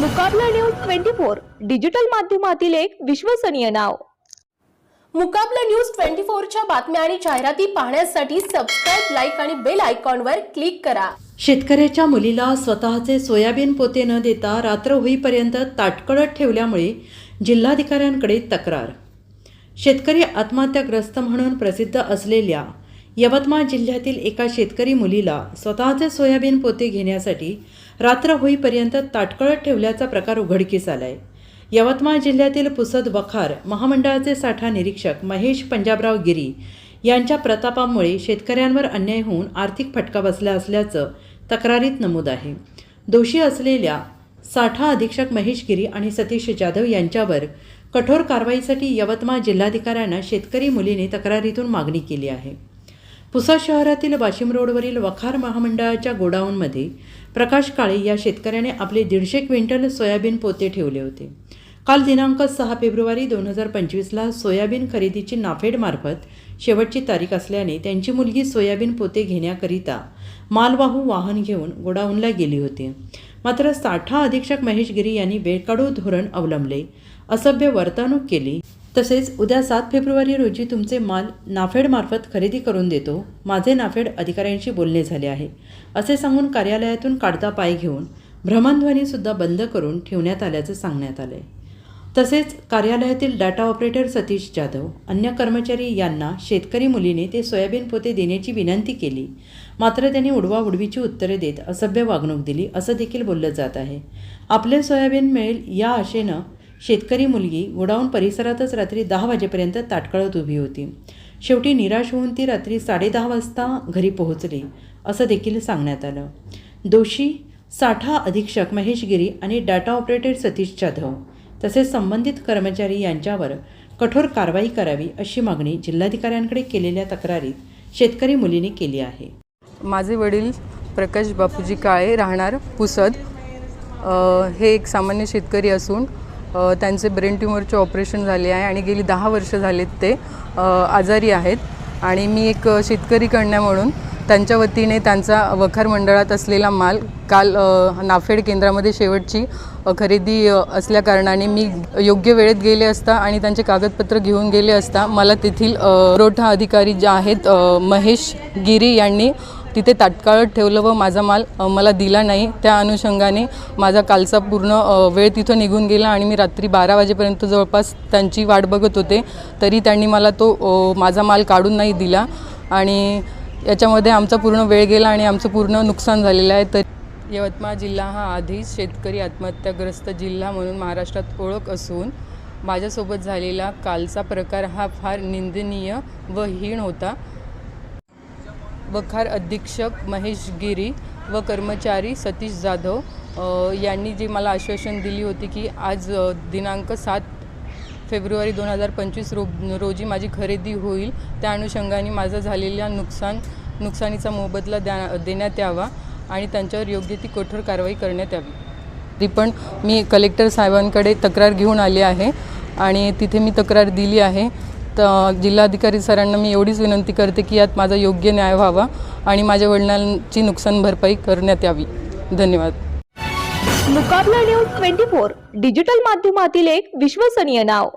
Muqabla news twenty four digital माध्यमातील एक विश्वसनीय नाव. मुकाबला न्यूज ट्वेंटी फोरच्या बातम्या आणि जाहिराती पाहण्यासाठी सबस्क्राईब लाईक आणि बेल आयकॉनवर क्लिक करा. शेतकऱ्याच्या मुलीला स्वतःचे सोयाबीन पोते न देता रात्र होईपर्यंत ताटकळत ठेवल्यामुळे जिल्हाधिकाऱ्यांकडे तक्रार. शेतकरी आत्महत्याग्रस्त म्हणून प्रसिद्ध असलेल्या यवतमाळ जिल्ह्यातील एका शेतकरी मुलीला स्वतःचे सोयाबीन पोते घेण्यासाठी रात्र होईपर्यंत ताटकळत ठेवल्याचा प्रकार उघडकीस आलाय. यवतमाळ जिल्ह्यातील पुसद वखार महामंडळाचे साठा निरीक्षक महेश पंजाबराव गिरी यांच्या प्रतापामुळे शेतकऱ्यांवर अन्याय होऊन आर्थिक फटका बसला असल्याचं तक्रारीत नमूद आहे. दोषी असलेल्या साठा अधीक्षक महेश गिरी आणि सतीश जाधव यांच्यावर कठोर कारवाईसाठी यवतमाळ जिल्हाधिकाऱ्यांना शेतकरी मुलीने तक्रारीतून मागणी केली आहे. पुसद शहरातील वाशिम रोडवरील वखार महामंडळाच्या गोडाऊनमध्ये प्रकाश काळे या शेतकऱ्याने आपले दीडशे क्विंटल सोयाबीन पोते ठेवले होते. काल दिनांक सहा फेब्रुवारी दोन हजार पंचवीसला सोयाबीन खरेदीची नाफेडमार्फत शेवटची तारीख असल्याने त्यांची मुलगी सोयाबीन पोते घेण्याकरिता मालवाहू वाहन घेऊन गोडाऊनला गेली होती. मात्र साठा अधीक्षक महेश गिरी यांनी बेकाडू धोरण अवलंबले. असभ्य वर्तणूक केली. तसेच उद्या सात फेब्रुवारी रोजी तुमचे माल नाफेडमार्फत खरेदी करून देतो. माझे नाफेड अधिकाऱ्यांशी बोलणे झाले आहे. असे सांगून कार्यालयातून काढता पाय घेऊन भ्रमणध्वनीसुद्धा बंद करून ठेवण्यात आल्याचं सांगण्यात आलं. आहे तसेच कार्यालयातील डाटा ऑपरेटर सतीश जाधव अन्य कर्मचारी यांना शेतकरी मुलीने ते सोयाबीन पोते देण्याची विनंती केली. मात्र त्यांनी उडवाउडवीची उत्तरे देत असभ्य वागणूक दिली असं देखील बोललं जात आहे. आपले सोयाबीन मिळेल या आशेनं शेतकरी मुलगी गोडाऊन परिसरातच रात्री दहा वाजेपर्यंत ताटकळत उभी होती. शेवटी निराश होऊन ती रात्री साडेदहा वाजता घरी पोहोचली असं देखील सांगण्यात आलं. दोषी साठा अधीक्षक महेश गिरी आणि डाटा ऑपरेटर सतीश जाधव तसेच संबंधित कर्मचारी यांच्यावर कठोर कारवाई करावी अशी मागणी जिल्हाधिकाऱ्यांकडे केलेल्या तक्रारीत शेतकरी मुलीने केली आहे. माझे वडील प्रकाश बापूजी काळे राहणार पुसद हे एक सामान्य शेतकरी असून त्यांचे ब्रेन ट्युमरचे ऑपरेशन झाले आहे आणि गेली दहा वर्ष झालेत ते आजारी आहेत. आणि मी एक शेतकरी कन्या म्हणून त्यांच्या वतीने त्यांचा वखार मंडळात असलेला माल काल नाफेड केंद्रामध्ये शेवटची खरेदी असल्याकारणाने मी योग्य वेळेत गेले असता आणि त्यांचे कागदपत्र घेऊन गेले असता मला तेथील पुरवठा अधिकारी जे आहेत महेश गिरी यांनी तिथे तात्काळ ठेवलं व माझा माल मला दिला नाही. त्या अनुषंगाने माझा कालचा पूर्ण वेळ तिथं निघून गेला आणि मी रात्री बारा वाजेपर्यंत जवळपास त्यांची वाट बघत होते. तरी त्यांनी मला तो माझा माल काढून नाही दिला आणि याच्यामध्ये आमचा पूर्ण वेळ गेला आणि आमचं पूर्ण नुकसान झालेलं आहे. तर यवतमाळ जिल्हा हा आधीच शेतकरी आत्महत्याग्रस्त जिल्हा म्हणून महाराष्ट्रात ओळख असून माझ्यासोबत झालेला कालचा प्रकार हा फार निंदनीय व हीण होता. वखार अधीक्षक महेश गिरी व कर्मचारी सतीश जाधव यांनी जी मला आश्वासन दिली होती की आज दिनांक सात फेब्रुवारी दोन हजार पंचवीस रो रोजी माझी खरेदी होईल. त्या अनुषंगाने माझं झालेल्या नुकसान नुकसानीचा मोबदला द्या देण्यात यावा आणि त्यांच्यावर योग्य ती कठोर कारवाई करण्यात यावी. तरी पण मी कलेक्टर साहेबांकडे तक्रार घेऊन आली आहे आणि तिथे मी तक्रार दिली आहे. जिल्हाधिकारी सरांना मी एवढीच विनंती करते की यात माझा योग्य न्याय व्हावा आणि माझ्या वडिलांची नुकसान भरपाई करण्यात यावी. धन्यवाद. Muqabla news twenty four digital माध्यमातील एक विश्वसनीय नाव.